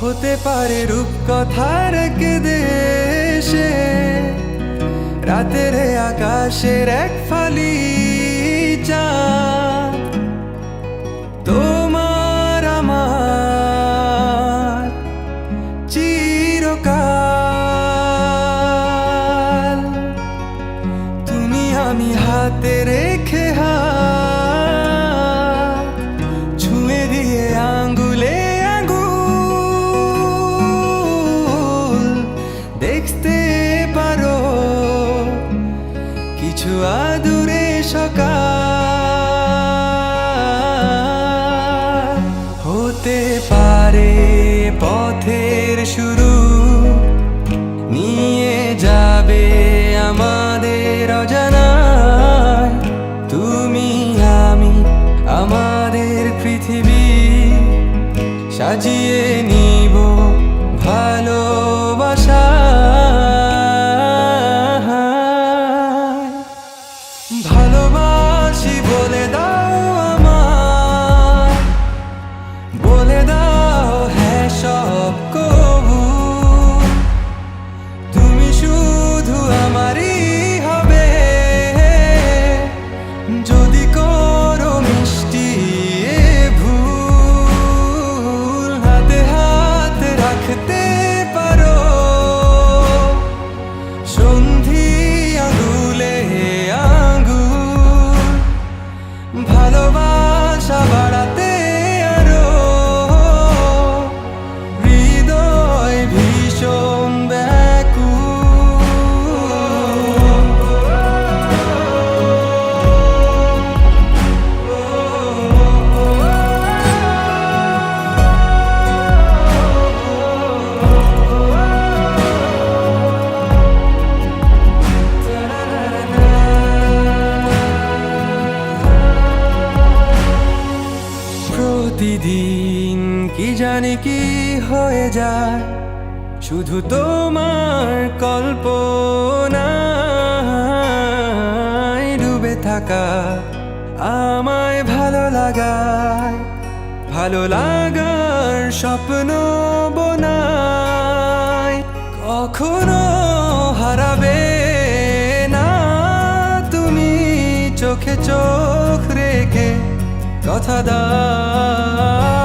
হতে পারে রূপকথার এক দেশে রাতের আকাশের এক ফালি চাঁদ তোমার আমার চিরকাল, তুমি আমি হাতে রেখে হাত দেখতে পারো। কিছু আদুরে সকাল। হতে পারে পথের শুরু। নিয়ে যাবে আমাদের অজানায় তুমি, আমি, আমাদের পৃথিবী। সাজিয়ে বলে দাও হ্যাঁ সব কবু। তুমি শুধু আমারই হবে। যদি করো মিষ্টি ভুল, হাতে হাত রাখতে পারো। সন্ধি আঙুলে আঙ্গুল ভালোবাসা বাড়াতে জানি কি হয়ে যায়। শুধু তোমার কল্পনায় ডুবে থাকা, আমায় ভালো লাগায়। ভালো লাগার স্বপ্ন বোনায়। কখনো হারাবে না তুমি চোখে চোখ রেখে কথা দাও।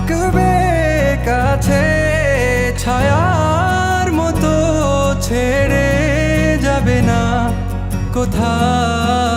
থাকবে কাছে ছায়ার মতো ছেড়ে যাবে না কোথাও।